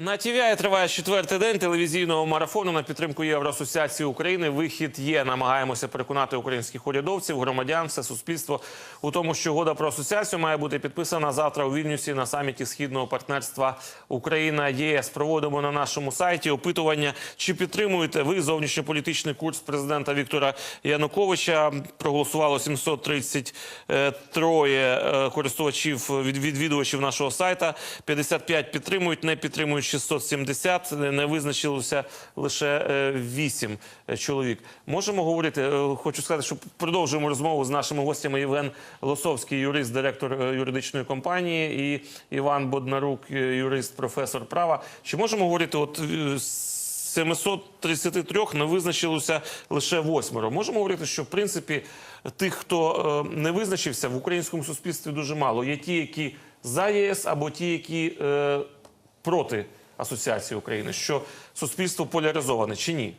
На TVI триває четвертий день телевізійного марафону на підтримку Євроасоціації України. Вихід є. Намагаємося переконати українських урядовців, громадян, все суспільство у тому, що угода про асоціацію має бути підписана завтра у Вільнюсі на саміті східного партнерства Україна єС. Проводимо на нашому сайті опитування, чи підтримуєте ви зовнішньополітичний курс президента Віктора Януковича. Проголосувало 733 е, користувачів від відвідувачів нашого сайта. 55 підтримують, не підтримують 670, не- визначилося лише е, 8 чоловік. Можемо говорити. е, Хочу сказати, що продовжуємо розмову з нашими гостями. Євген Лосовський, юрист, директор е, юридичної компанії, і Іван Боднарук, е, юрист, професор права. Чи можемо говорити, от е, з 733 не визначилося лише восьмеро. Можемо говорити, що в принципі тих, хто е, не визначився в українському суспільстві, дуже мало. Є ті, які за ЄС, або ті, які е, проти асоціації України, що суспільство поляризоване чи ні?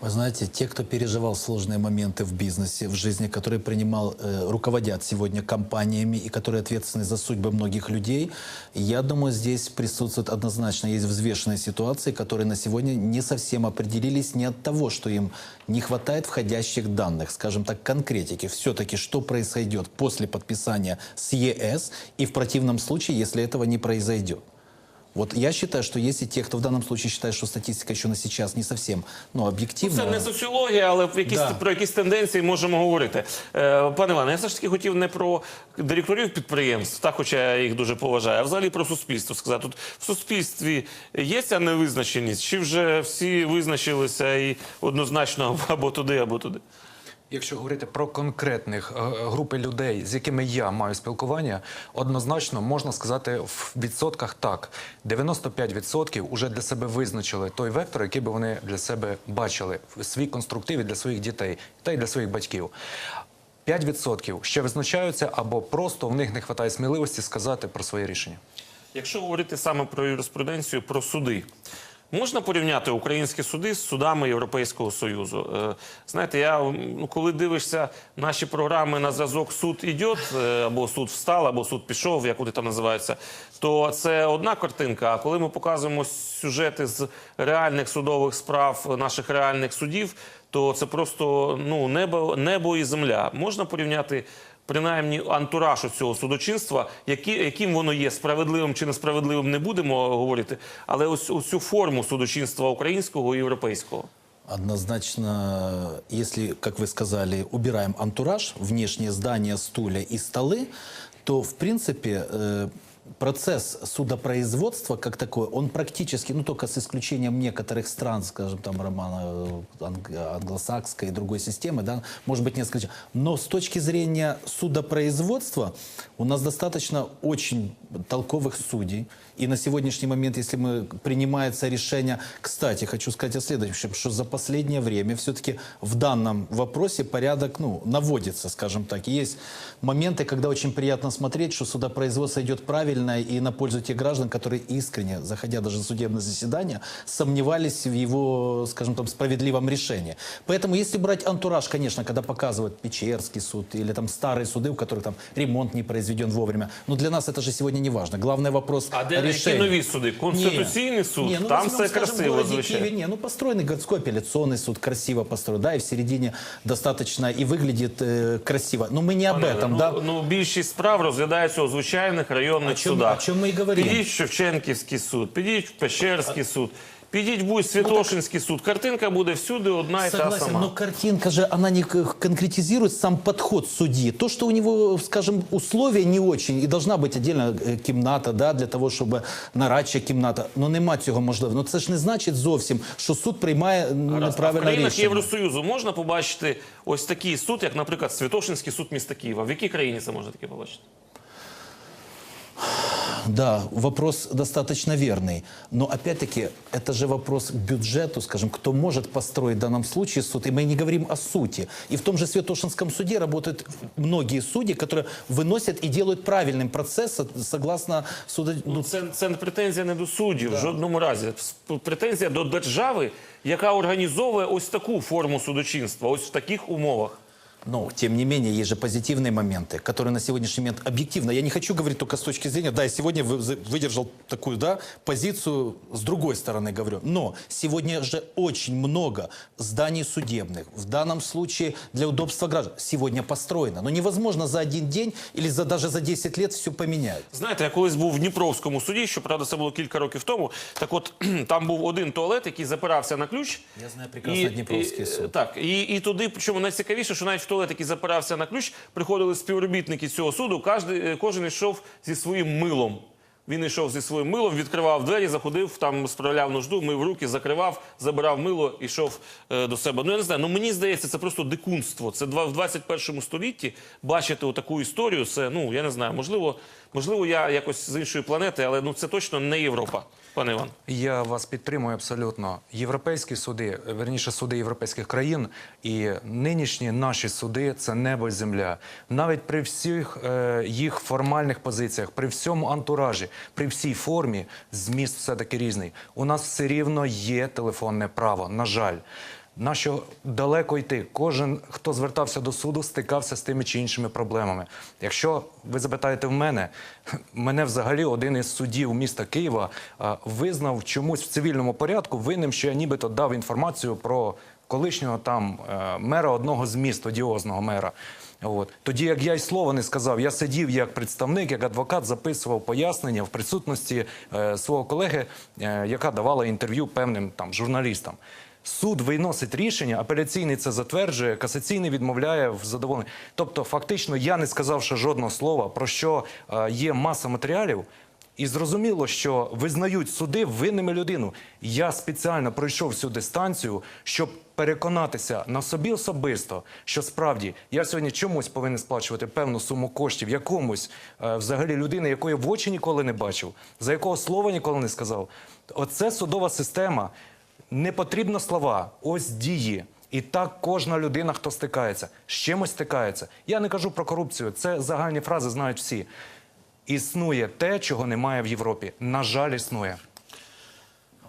Вы знаете, те, кто переживал сложные моменты в бизнесе, в жизни, которые принимал, э, руководят сегодня компаниями и которые ответственны за судьбы многих людей, я думаю, здесь присутствует однозначно, есть взвешенные ситуации, которые на сегодня не совсем определились не от того, что им не хватает входящих данных, скажем так, конкретики. Все-таки, что произойдет после подписания с ЕС и в противном случае, если этого не произойдет. Вот я считаю, что если те, кто в данном случае считает, что статистика еще на сейчас не совсем ну, объективна... Це не соціологія, але в якісь, Да. про якісь тенденції можемо говорити. Е, пане Іване, я все ж таки хотів не про директорів підприємств, так, хоча я їх дуже поважаю, а взагалі про суспільство сказати. Тут в суспільстві є ця невизначеність, чи вже всі визначилися і однозначно або туди, або туди? Якщо говорити про конкретних е, групи людей, з якими я маю спілкування, однозначно можна сказати в відсотках так: 95% вже для себе визначили той вектор, який би вони для себе бачили в свій конструктив для своїх дітей та й для своїх батьків. 5% ще визначаються або просто в них не вистачає сміливості сказати про своє рішення. Якщо говорити саме про юриспруденцію, про суди. Можна порівняти українські суди з судами Європейського Союзу. Е, знаєте, я ну, коли дивишся наші програми на зразок суд ідет, е, або суд встав, або суд пішов, як вони там називаються, то це одна картинка. А коли ми показуємо сюжети з реальних судових справ наших реальних судів, то це просто ну небо, небо і земля. Можна порівняти принаймні антураж цього судочинства, які, яким воно є, справедливим чи несправедливим, не будемо говорити, але ось ось цю форму судочинства українського і європейського. Однозначно, если, как вы сказали, убираем антураж, внешние здания, стулья и столы, то, в принципе, э, процесс судопроизводства как такой, он практически, ну только с исключением некоторых стран, скажем, там, романа э, анг- англосакской и другой системы, да, может быть, несколько, но с точки зрения судопроизводства у нас достаточно очень толковых судей, и на сегодняшний момент, если мы принимается решение, кстати, хочу сказать о следующем, что за последнее время все-таки в данном вопросе порядок, ну, наводится, скажем так. И есть моменты, когда очень приятно смотреть, что судопроизводство идет правильно и на пользу тех граждан, которые искренне, заходя даже в судебное заседание, сомневались в его, скажем там, справедливом решении. Поэтому, если брать антураж, конечно, когда показывают Печерский суд или там старые суды, у которых там ремонт не произведен вовремя, но для нас это же сегодня не важно. Главный вопрос А де які решения. нові суди? Конституційний суд, Не, ну, там в основном, все скажем, в красиво, городе звичайно. Киеве, не, ну построенный городской апелляционный суд красиво построен, да, и в середине достаточно и выглядит э, красиво. Но мы не об этом, ну, да. ну, більшість справ розглядаються у звичайних районних О чому- судах. о чому ми і говоримо. Підіть в Шевченківський суд, підіть в Печерський суд, підіть в будь Святошинський суд. Картинка буде всюди одна і та Согласен, сама. но картинка же, она не к- конкретизирует сам подход судьи. То, что у него, скажем, условия не очень, и должна быть отдельно э, кімната, да, для того, щоб нарадча кімната, но нема цього можливо. Ну це ж не значить зовсім, що суд приймає м. А в неправильне країнах рішення. Євросоюзу можна побачити ось такий суд, як, наприклад, Святошинський суд міста Києва. В якій країні це можна таке побачити? Да, вопрос достаточно верный. Но опять-таки, это же вопрос к бюджету, скажем, кто может построить в данном случае суд. И мы не говорим о сути. И в том же Святошинском суде работают многие судьи, которые выносят и делают правильным процесс со- согласно суда. Ну, це, це не претензія не до суддів в жодному разі. С- Претензія до держави, яка організовує ось таку форму судочинства, ось в таких умовах. Но, тем не менее, есть же позитивные моменты, которые на сегодняшний момент объективно. Я не хочу говорить только с точки зрения, да, я сегодня вы- за- выдержал такую, да, позицию с другой стороны говорю. Но сегодня же очень много зданий судебных, в данном случае для удобства граждан, сегодня построено. Но невозможно за один день или за, даже за 10 лет все поменять. Знаєте, я колись був в Дніпровському суді, щоправда, це було кілька років тому. Так от там був один туалет, який запирався на ключ. Я знаю прекрасно Дніпровський і, суд. Так, і, і туди, причому найцікавіше, що навіть в туалет, який запирався на ключ, приходили співробітники цього суду, кожен, кожен йшов зі своїм милом. Він йшов зі своїм милом, відкривав двері, заходив, там справляв нужду, мив руки, закривав, забирав мило, йшов е, до себе. Ну я не знаю. Ну мені здається, це просто дикунство. Це в 21 столітті бачити таку історію. Це ну я не знаю. Можливо, можливо, я якось з іншої планети, але ну це точно не Європа, пане Іван. Я вас підтримую абсолютно. Європейські суди, верніше суди європейських країн і нинішні наші суди це небо і земля. Навіть при всіх е, їх формальних позиціях, при всьому антуражі, при всій формі, зміст все таки різний. У нас все рівно є телефонне право. На жаль. Нащо далеко йти? Кожен, хто звертався до суду, стикався з тими чи іншими проблемами. Якщо ви запитаєте в мене, мене взагалі один із суддів міста Києва визнав чомусь в цивільному порядку винним, що я нібито дав інформацію про колишнього там е, мера одного з міст, одіозного мера. От. Тоді, як я й слова не сказав, я сидів як представник, як адвокат, записував пояснення в присутності е, свого колеги, е, яка давала інтерв'ю певним там журналістам. Суд виносить рішення, апеляційний це затверджує, касаційний відмовляє в задоволенні. Тобто, фактично, я не сказавши жодного слова, про що е, є маса матеріалів, і зрозуміло, що визнають суди винними людину. Я спеціально пройшов всю дистанцію, щоб переконатися на собі особисто, що справді я сьогодні чомусь повинен сплачувати певну суму коштів якомусь е, взагалі людини, якої в очі ніколи не бачив, за якого слова ніколи не сказав. Оце судова система. Не потрібно слова, ось дії. І так кожна людина, хто стикається, з чимось стикається. Я не кажу про корупцію, це загальні фрази знають всі. Існує те, чого немає в Європі. На жаль, існує.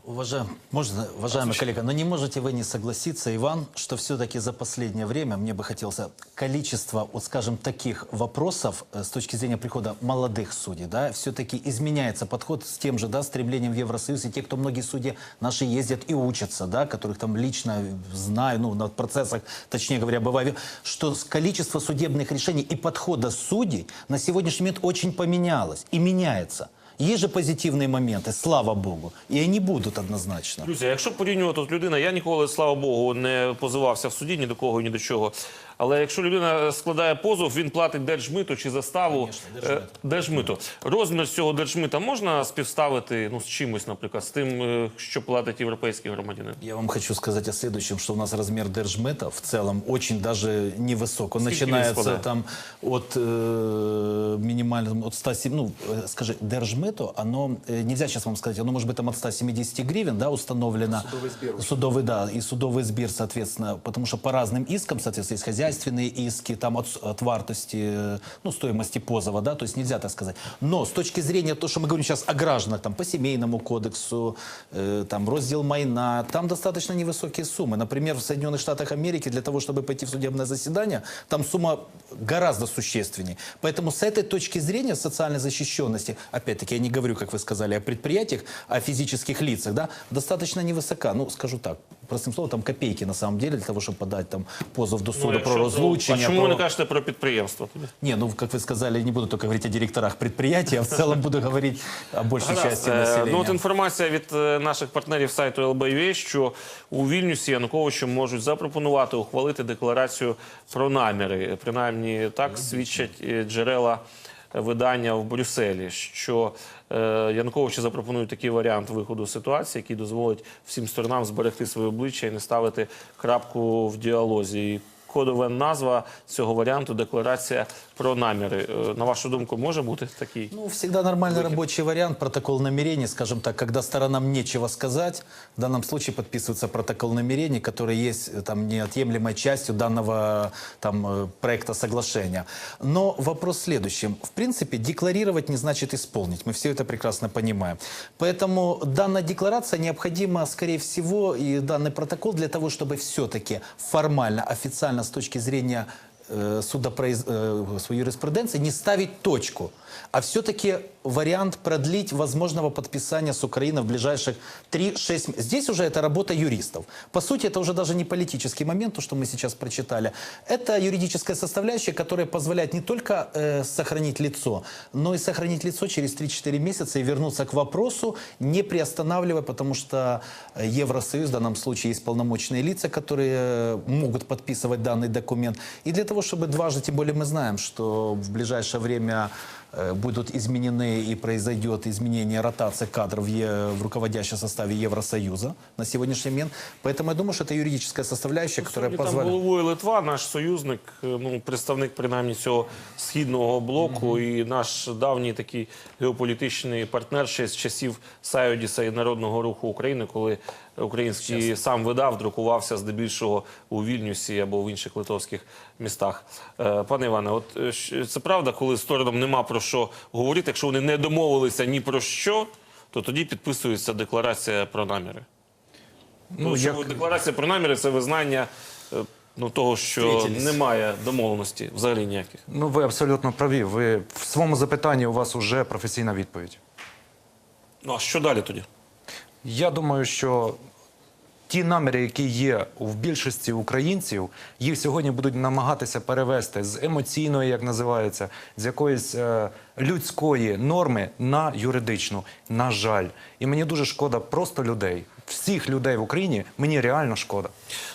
Уважаем, можно, уважаемый коллега, но не можете вы не согласиться, Иван, что все-таки за последнее время, мне бы хотелось, количество, вот скажем, таких вопросов э, с точки зрения прихода молодых судей, да, все-таки изменяется подход с тем же, да, стремлением в Евросоюз, и те, кто многие судьи наши ездят и учатся, да, которых там лично знаю, ну, на процессах, точнее говоря, бываю, что с- количество судебных решений и подхода судей на сегодняшний момент очень поменялось и меняется. Есть же позитивні моменти, слава богу, і вони будуть однозначно. Друзі, якщо порівнювати людина, я ніколи, слава Богу, не позивався в суді ні до кого, ні до чого. Але якщо людина складає позов, він платить держмито чи заставу. Конечно, держмито. Е, держмито. Розмір цього держмита можна співставити ну, з чимось, наприклад, з тим, е, що платить європейський громадянин? Я вам хочу сказать о следующем, что у нас размер держмета в целом очень даже невысок. Он Сколько начинается складает? там от э, минимально, от 107, ну, э, скажи, держмето, оно, э, нельзя сейчас вам сказать, оно может быть там от 170 гривен, да, установлено. Судовый сбер. Судовый, да, и судовый сбер, соответственно, потому что по разным искам, соответственно, есть хозяйственные иски, там от, от вартости, э, ну, стоимости позова, да, то есть нельзя так сказать. Но с точки зрения то, что мы говорим сейчас о гражданах, там, по семейному кодексу, э, там, раздел майна, там достаточно невысокие суммы. Например, в Соединенных Штатах Америки для того, чтобы пойти в судебное заседание, там сумма гораздо существеннее. Поэтому с этой точки зрения социальной защищенности, опять-таки, я не говорю, как вы сказали, о предприятиях, о физических лицах, да, достаточно невысока. Ну, скажу так, простым словом, там копейки на самом деле для того, чтобы подать там позов до суда Ну, разлучение. А чому ви не кажете про підприємство? Не, ну, как вы сказали, не буду только говорить о директорах предприятий, а в целом буду говорить о большей Гаразд. части Е. Ну, от інформація від е, наших партнерів сайту LBUA, що у Вільнюсі Януковичу можуть запропонувати ухвалити декларацію про наміри. Принаймні так свідчать е, джерела видання в Брюсселі, що е, Януковичу запропонують такий варіант виходу з ситуації, який дозволить всім сторонам зберегти своє обличчя і не ставити крапку в діалозі. Кодова назва цього варіанту декларація про наміри. Е, На вашу думку, може бути такий? Ну, всегда нормальный рабочий вариант, протокол намерений, скажем так, когда сторонам нечего сказать, в данном случае подписывается протокол намерений, который есть э, там неотъемлемой частью данного там э, проекта соглашения. Но вопрос в следующем. В принципе, декларировать не значит исполнить. Мы все это прекрасно понимаем. Поэтому данная декларация необходима, скорее всего, и данный протокол для того, чтобы все-таки формально, официально с точки зрения э, судопроиз... э, свою юриспруденцию, не ставить точку, а все-таки вариант продлить возможного подписания с Украиной в ближайших 3-6 м- Здесь уже это работа юристов. По сути, это уже даже не политический момент, то, что мы сейчас прочитали. Это юридическая составляющая, которая позволяет не только э, сохранить лицо, но и сохранить лицо через 3-4 месяца и вернуться к вопросу, не приостанавливая, потому что э, Евросоюз в данном случае есть полномочные лица, которые э, могут подписывать данный документ. И для того, чтобы дважды, тем более мы знаем, что в ближайшее время э, будут изменены и произойдет изменение ротации кадров в, е- в руководящем составе Евросоюза на сегодняшний момент. Поэтому я думаю, что это юридическая составляющая, которая Сьогодні там позволяет... головою Литва, наш союзник, е, ну представник принаймні цього східного блоку, і наш давній такий геополітичний партнер ще з часів Сайодіса і народного руху України, коли український сам видав, друкувався здебільшого у Вільнюсі або в інших литовських містах. Е, Пане Іване, от е, щ- це правда, коли сторонам нема про що говорити, якщо вони не домовилися ні про що, то тоді підписується декларація про наміри. Ну, що як- декларація про наміри це визнання е, ну, того, що немає домовленості взагалі ніяких. Ну, ви абсолютно праві. Ви в своєму запитанні у вас вже професійна відповідь. Ну а що далі тоді? Я думаю, що ті наміри, які є в більшості українців, їх сьогодні будуть намагатися перевести з емоційної, як називається, з якоїсь е, людської норми на юридичну. На жаль, і мені дуже шкода просто людей, всіх людей в Україні. Мені реально шкода.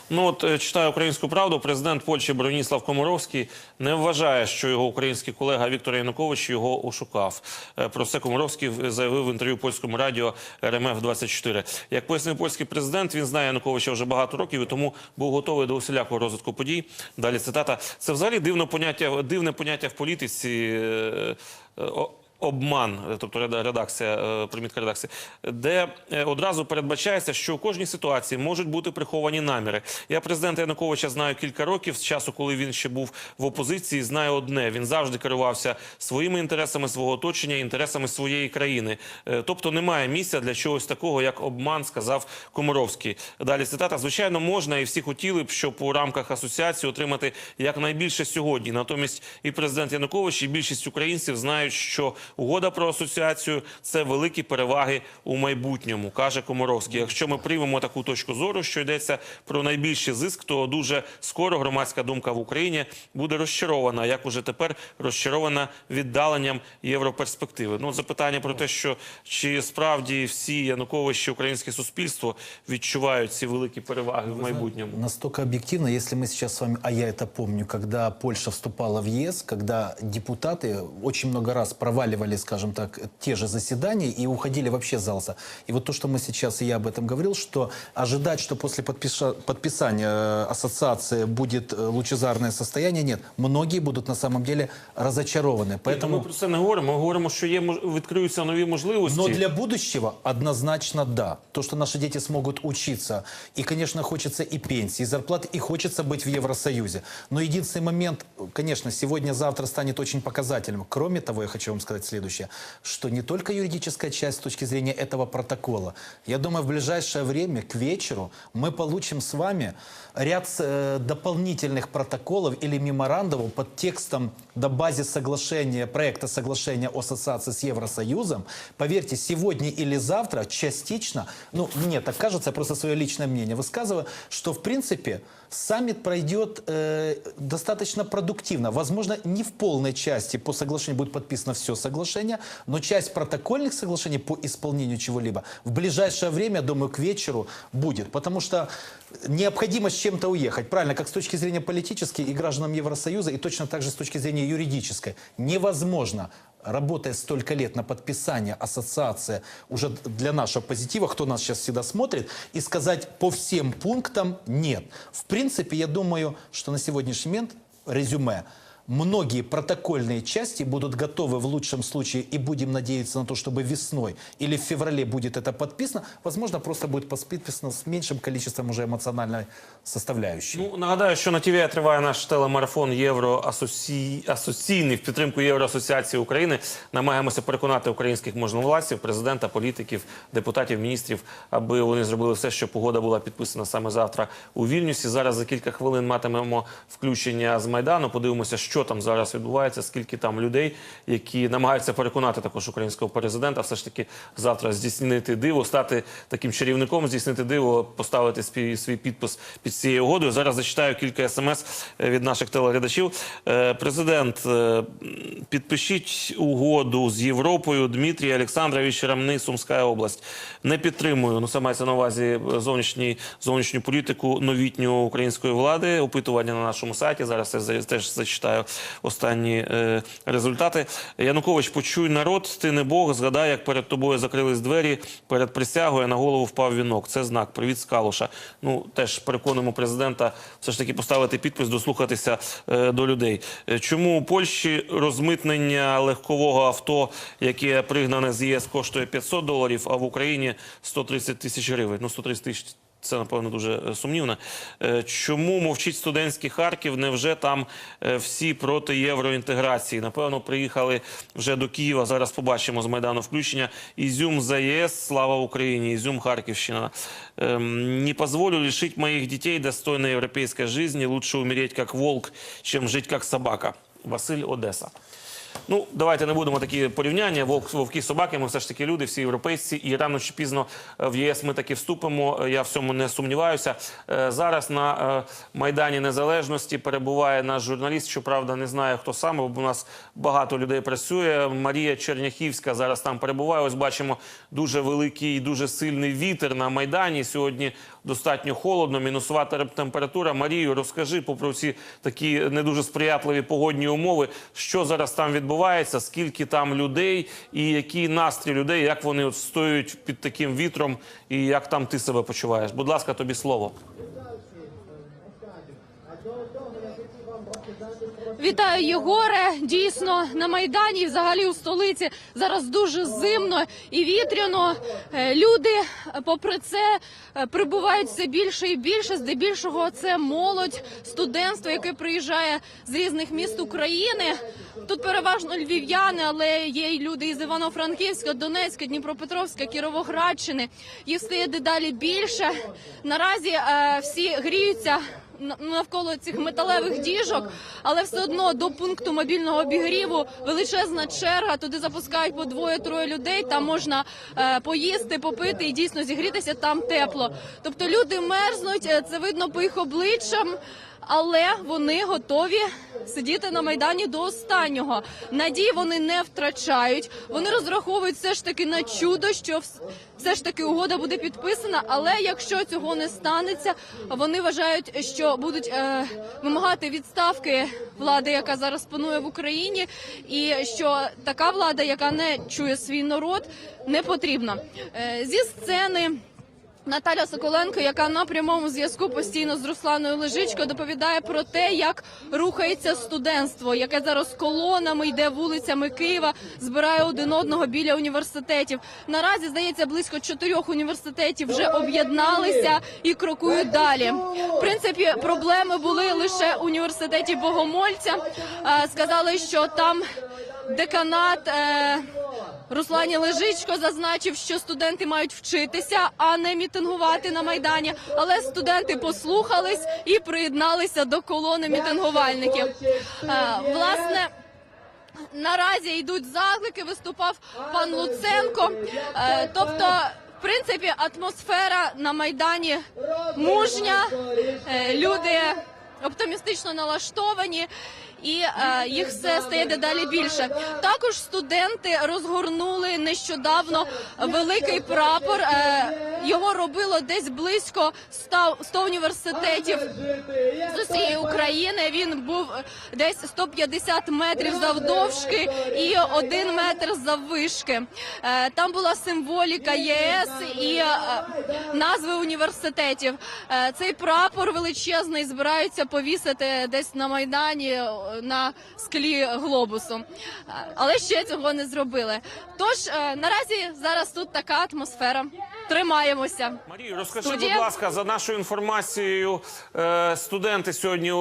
Ну от е, читаю українську правду. Президент Польщі Броніслав Комаровський не вважає, що його український колега Віктор Янукович його ошукав. Е, Про це Комаровський заявив в інтерв'ю польському радіо РМФ 24 Як пояснив польський президент, він знає Януковича вже багато років і тому був готовий до усілякого розвитку подій. Далі цитата: це взагалі дивно поняття, дивне поняття в політиці. Обман, е, тобто реда- редакція, е, примітка редакції, де е, одразу передбачається, що у кожній ситуації можуть бути приховані наміри. Я президента Януковича знаю кілька років з часу, коли він ще був в опозиції. Знаю одне: він завжди керувався своїми інтересами свого оточення, інтересами своєї країни. Тобто немає місця для чогось такого, як обман, сказав Комаровський. Далі цитата: звичайно, можна і всі хотіли б, щоб у рамках асоціації отримати якнайбільше сьогодні. Натомість і президент Янукович, і більшість українців знають, що угода про асоціацію це великі переваги у майбутньому, каже Комаровський. Якщо ми приймемо таку точку зору, що йдеться про найбільший зиск, то дуже скоро громадська думка в Україні буде розчарована, як уже тепер розчарована віддаленням європерспективи. Ну, запитання про те, що чи справді всі Януковичі, українське суспільство відчувають ці великі переваги в майбутньому. Настолько объективно, если мы сейчас с вами, а я это помню, когда Польша вступала в ЕС, когда депутаты очень много раз проваливали, скажем так, те же заседания и уходили вообще с зала. И вот то, что мы сейчас, и я об этом говорил, что ожидать, что после подпиша- подписания э, ассоциации будет э, лучезарное состояние, нет. Многие будут на самом деле разочарованы. Ми Поэтому... про це не говоримо. Ми говоримо, що є мож- відкриються нові можливості. Но для будущего однозначно да. То, что наши дети смогут учиться. И, конечно, хочется и пенсии, и зарплаты, и хочется быть в Евросоюзе. Но единственный момент, конечно, сегодня-завтра станет очень показательным. Кроме того, я хочу вам сказать следующее, что не только юридическая часть с точки зрения этого протокола. Я думаю, в ближайшее время, к вечеру, мы получим с вами ряд э, дополнительных протоколов или меморандумов под текстом до базе соглашения, проекта соглашения о ассоциации с Евросоюзом. Поверьте, сегодня или завтра частично, ну, мне так кажется, я просто свое личное мнение высказываю, что, в принципе, саммит пройдет э, достаточно продуктивно. Возможно, не в полной части по соглашению будет подписано все соглашение, но часть протокольных соглашений по исполнению чего-либо в ближайшее время, я думаю, к вечеру будет. Потому что необходимо с чем-то уехать. Правильно, как с точки зрения политической и гражданам Евросоюза, и точно так же с точки зрения юридической. Невозможно работая столько лет на подписание ассоциации уже для нашего позитива, кто нас сейчас всегда смотрит, и сказать по всем пунктам нет. В принципе, я думаю, что на сегодняшний момент резюме многие протокольные части будут готовы в лучшем случае, и будем надеяться на то, чтобы весной или в феврале будет это подписано, возможно, просто будет подписано с меньшим количеством уже эмоциональной составляющей. Ну нагадаю, що на ТВ триває наш телемарафон Євро асоці... асоційний в підтримку Євроасоціації України. Намагаємося переконати українських можновладців, президента, політиків, депутатів, міністрів, аби вони зробили все, щоб угода була підписана саме завтра у Вільнюсі. Зараз за кілька хвилин матимемо включення з майдану. Подивимося, що там зараз відбувається, скільки там людей, які намагаються переконати також українського президента, все ж таки завтра здійснити диво, стати таким чарівником, здійснити диво, поставити свій, свій підпис під цією угодою. Зараз зачитаю кілька смс від наших телеглядачів. Е, Президент, е, підпишіть угоду з Європою. Дмитрій Олександрович Рамни, Сумська область. Не підтримую. Ну, це мається на увазі зовнішній, зовнішню політику новітньої української влади. Опитування на нашому сайті. Зараз я теж зачитаю останні е, результати. Янукович, почуй народ, ти не Бог. Згадай, як перед тобою закрились двері, перед присягою на голову впав вінок. Це знак. Привіт з Калуша. Ну, теж переконуємо президента все ж таки поставити підпис, дослухатися е, до людей. Е, Чому у Польщі розмитнення легкового авто, яке пригнане з ЄС, коштує 500 доларів, а в Україні 130 тисяч гривень? Ну, 130 тисяч це напевно дуже е, сумнівно. Е, Чому мовчить студентський Харків? Невже там е, всі проти євроінтеграції? Напевно, приїхали вже до Києва. Зараз побачимо з майдану включення. Ізюм за ЄС, слава Україні, Ізюм Харківщина. Ем, Не позволю лишить моих детей достойной европейской жизни. Лучше умереть как волк, чем жить как собака. Василь Одеса. Ну, давайте не будемо такі порівняння. Вовк, вовки, собаки. Ми все ж таки люди, всі європейці, і рано чи пізно е, в ЄС ми таки вступимо. Е, Я в цьому не сумніваюся. Е, Зараз на майдані незалежності перебуває наш журналіст. Щоправда, не знаю хто саме, бо у нас багато людей працює. Марія Черняхівська зараз там перебуває. Ось бачимо дуже великий, і дуже сильний вітер на майдані. Сьогодні достатньо холодно, мінусова температура. Марію, розкажи попри ці такі не дуже сприятливі погодні умови, що зараз там відбувається, скільки там людей, і який настрій людей, як вони от стоють під таким вітром, і як там ти себе почуваєш? Будь ласка, тобі слово. Вітаю, Єгоре. Дійсно, на Майдані і взагалі у столиці зараз дуже зимно і вітряно. Е, Люди, попри це, е, прибувають все більше і більше. Здебільшого це молодь, студентство, яке приїжджає з різних міст України. Тут переважно львів'яни, але є й люди із Івано-Франківська, Донецька, Дніпропетровська, Кіровоградщини. Їх стає дедалі більше. Наразі е, всі гріються навколо цих металевих діжок, але все одно до пункту мобільного обігріву величезна черга. Туди запускають по двоє-троє людей. Там можна е, поїсти, попити і дійсно зігрітися там тепло. Тобто люди мерзнуть, е, це видно по їх обличчям. Але вони готові сидіти на майдані до останнього. Надії вони не втрачають. Вони розраховують все ж таки на чудо, що все ж таки угода буде підписана. Але якщо цього не станеться, вони вважають, що будуть е, вимагати відставки влади, яка зараз панує в Україні, і що така влада, яка не чує свій народ, не потрібна. Е, зі сцени. Наталя Соколенко, яка на прямому зв'язку постійно з Русланою Лежичко, доповідає про те, як рухається студентство, яке зараз колонами йде вулицями Києва, збирає один одного біля університетів. Наразі здається, близько чотирьох університетів вже об'єдналися і крокують далі. В принципі, проблеми були лише університеті Богомольця. Е, Сказали, що там деканат. е, Руслані Лежичко зазначив, що студенти мають вчитися, а не мітингувати на майдані. Але студенти послухались і приєдналися до колони мітингувальників. Е, Власне. Наразі йдуть заклики. Виступав пан Луценко. Е, Тобто, в принципі, атмосфера на майдані мужня. Люди оптимістично налаштовані. І е, їх все стає дедалі більше. Також студенти розгорнули нещодавно великий прапор. Е, його робило десь близько 100, 100 університетів з усієї України. Він був десь 150 метрів завдовжки і один метр заввишки. Е, Там була символіка ЄС і назви університетів. Цей прапор величезний збираються повісити десь на майдані. На склі глобусу. Але ще цього не зробили. Тож е, наразі зараз тут така атмосфера. Тримаємося. Марію, розкажи, Студія. будь ласка, за нашою інформацією, е, студенти сьогодні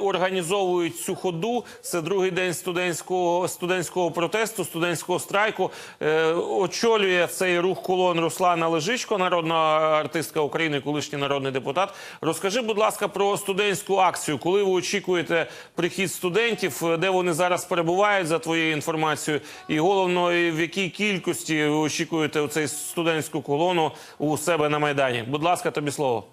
організовують цю ходу. Це другий день студентського студентського протесту, студентського страйку. Е, Очолює цей рух колон Руслана Лежичко, народна артистка України, колишній народний депутат. Розкажи, будь ласка, про студентську акцію. Коли ви очікуєте прихід студентів, де вони зараз перебувають за твоєю інформацією, і головно, в якій кількості ви очікуєте цей студентську колону у себе на майдані? Будь ласка, тобі слово.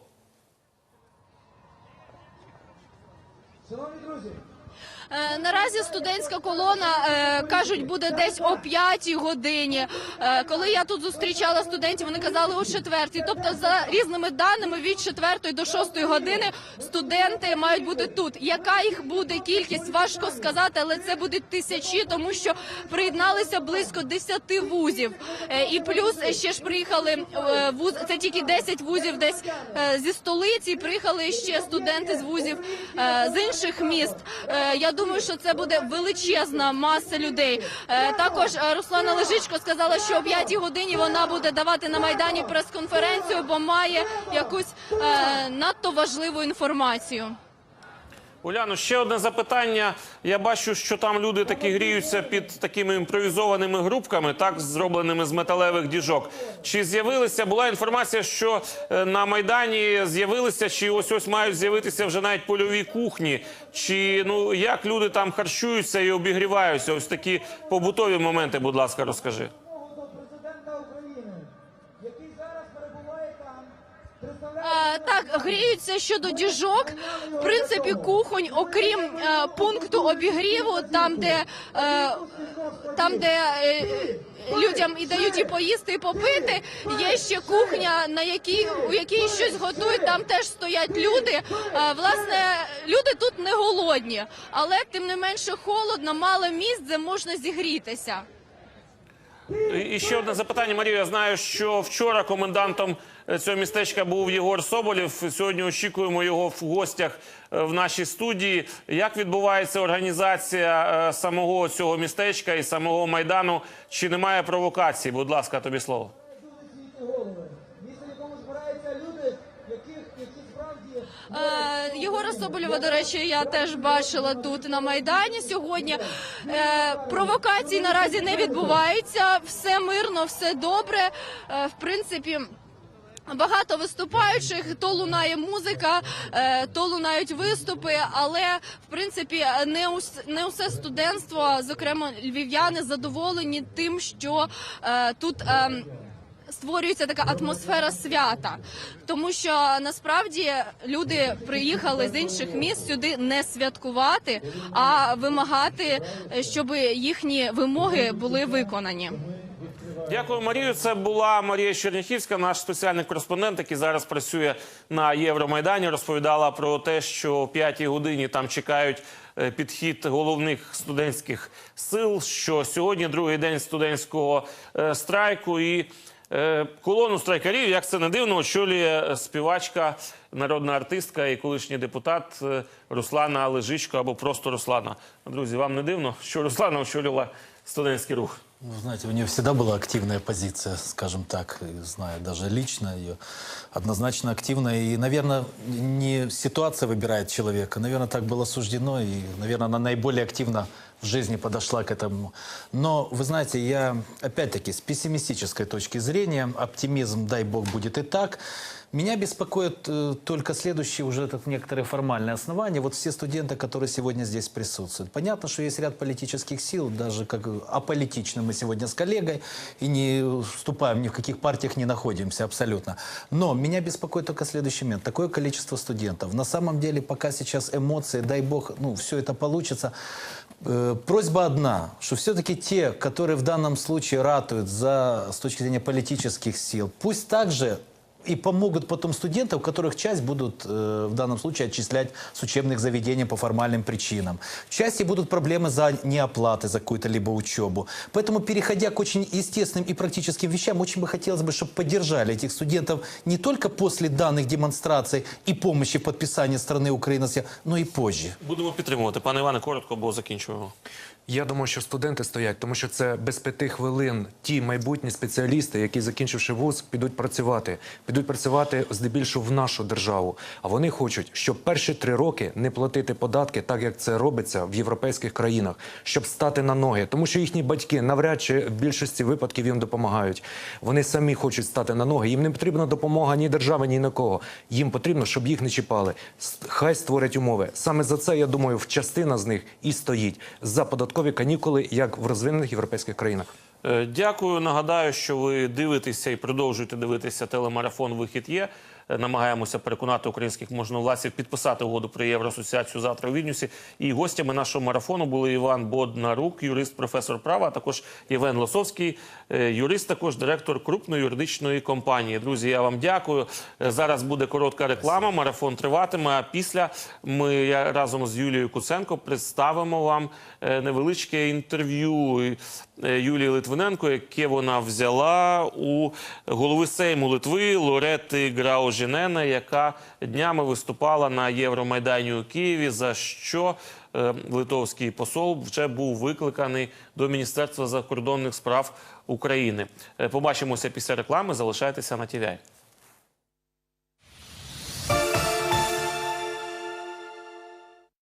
Наразі студентська колона е, кажуть буде десь о 5 годині. Е, Коли я тут зустрічала студентів, вони казали о 4. Тобто, за різними даними, від 4 до 6 години студенти мають бути тут. Яка їх буде кількість? Важко сказати, але це будуть тисячі, тому що приєдналися близько 10 вузів. Е, І плюс ще ж приїхали е, вуз. Це тільки 10 вузів десь е, зі столиці. Приїхали ще студенти з вузів е, з інших міст. Е, Я думаю, що це буде величезна маса людей. Е, Також е, Руслана Лежичко сказала, що о 5 годині вона буде давати на майдані прес-конференцію, бо має якусь е, надто важливу інформацію. Уляно, ще одне запитання. Я бачу, що там люди такі гріються під такими імпровізованими групками, так зробленими з металевих діжок. Чи з'явилися була інформація, що е, на майдані з'явилися, чи ось ось мають з'явитися вже навіть польові кухні? Чи ну як люди там харчуються і обігріваються? Ось такі побутові моменти, будь ласка, розкажи. Так, гріються щодо діжок. В принципі, кухонь, окрім е, пункту обігріву, там, де, е, там, де е, людям і дають і поїсти, і попити, є ще кухня, на якій, у якій щось готують. Там теж стоять люди. Е, власне, люди тут не голодні, але тим не менше холодно, мало місць, де можна зігрітися. І- ще одне запитання, Марія. Я знаю, що вчора комендантом цього містечка був Єгор Соболєв. Сьогодні очікуємо його в гостях е, в нашій студії. Як відбувається організація е, самого цього містечка і самого майдану? Чи немає провокацій? Будь ласка, тобі слово. Е, Єгора Соболєва, до речі, я теж бачила тут на майдані сьогодні. Провокацій наразі не відбувається. Все мирно, все добре. В принципі. Багато виступаючих, то лунає музика, е, то лунають виступи, але в принципі не ус, не усе студентство, зокрема львів'яни, задоволені тим, що е, тут. ем, створюється така атмосфера свята, тому що насправді люди приїхали з інших міст сюди не святкувати, а вимагати, е, щоб їхні вимоги були виконані. Дякую, Марію. Це була Марія Черняхівська, наш спеціальний кореспондент, який зараз працює на Євромайдані. Розповідала про те, що о 5 годині там чекають е, підхід головних студентських сил. Що сьогодні другий день студентського е, страйку і е, колону страйкарів, як це не дивно, очолює співачка, народна артистка і колишній депутат Руслана Лежичко або просто Руслана. Друзі, вам не дивно, що Руслана очолювала студентський рух? Ну, знаете, у нее всегда была активная позиция, скажем так, и знаю даже лично ее, однозначно активная. И, наверное, не ситуация выбирает человека, наверное, так было суждено, и, наверное, она наиболее активно в жизни подошла к этому. Но, вы знаете, я, опять-таки, с пессимистической точки зрения, оптимизм, дай бог, будет и так. Меня беспокоит э, только следующие уже так, некоторые формальные основания. Вот все студенты, которые сегодня здесь присутствуют. Понятно, что есть ряд политических сил, даже как аполитично мы сегодня с коллегой и не вступаем ни в каких партиях не находимся абсолютно. Но меня беспокоит только следующий момент. Такое количество студентов. На самом деле, пока сейчас эмоции, дай бог, ну, все это получится. Э, Просьба одна, что все-таки те, которые в данном случае ратуют за, с точки зрения политических сил, пусть также и помогут потом студентам, которых часть будут э, в данном случае отчислять с учебных заведений по формальным причинам. В части будут проблемы за неоплаты за какую-то либо учебу. Поэтому, переходя к очень естественным и практическим вещам, очень бы хотелось бы, чтобы поддержали этих студентов не только после данных демонстраций и помощи в подписании страны Украины, но и позже. Будемо підтримувати. Пане Іване, коротко, бо закінчуємо. Я думаю, що студенти стоять, тому що це без п'яти хвилин ті майбутні спеціалісти, які закінчивши вуз, підуть працювати. Підуть працювати здебільшого в нашу державу. А вони хочуть, щоб перші три роки не платити податки, так як це робиться в європейських країнах, щоб стати на ноги, тому що їхні батьки навряд чи в більшості випадків їм допомагають. Вони самі хочуть стати на ноги. Їм не потрібна допомога ні держави, ні на кого. Їм потрібно, щоб їх не чіпали. Хай створять умови. Саме за це я думаю, в частина з них і стоїть за податкові канікули, як в розвинених європейських країнах. Е, Дякую. Нагадаю, що ви дивитеся і продовжуєте дивитися телемарафон Вихід є. Е, Намагаємося переконати українських можновладців підписати угоду про євроасоціацію завтра у Вільнюсі. І гостями нашого марафону були Іван Боднарук, юрист, професор права, а також Євген Лосовський, е, юрист, також директор крупної юридичної компанії. Друзі, я вам дякую. Е, Зараз буде коротка реклама. Марафон триватиме. А після ми разом з Юлією Куценко представимо вам невеличке інтерв'ю Юлії Литвиненко, яке вона взяла у голови Сейму Литви Лорети Граужінена, яка днями виступала на Євромайдані у Києві. За що е, литовський посол вже був викликаний до Міністерства закордонних справ України. Е, Побачимося після реклами. Залишайтеся на ТВ.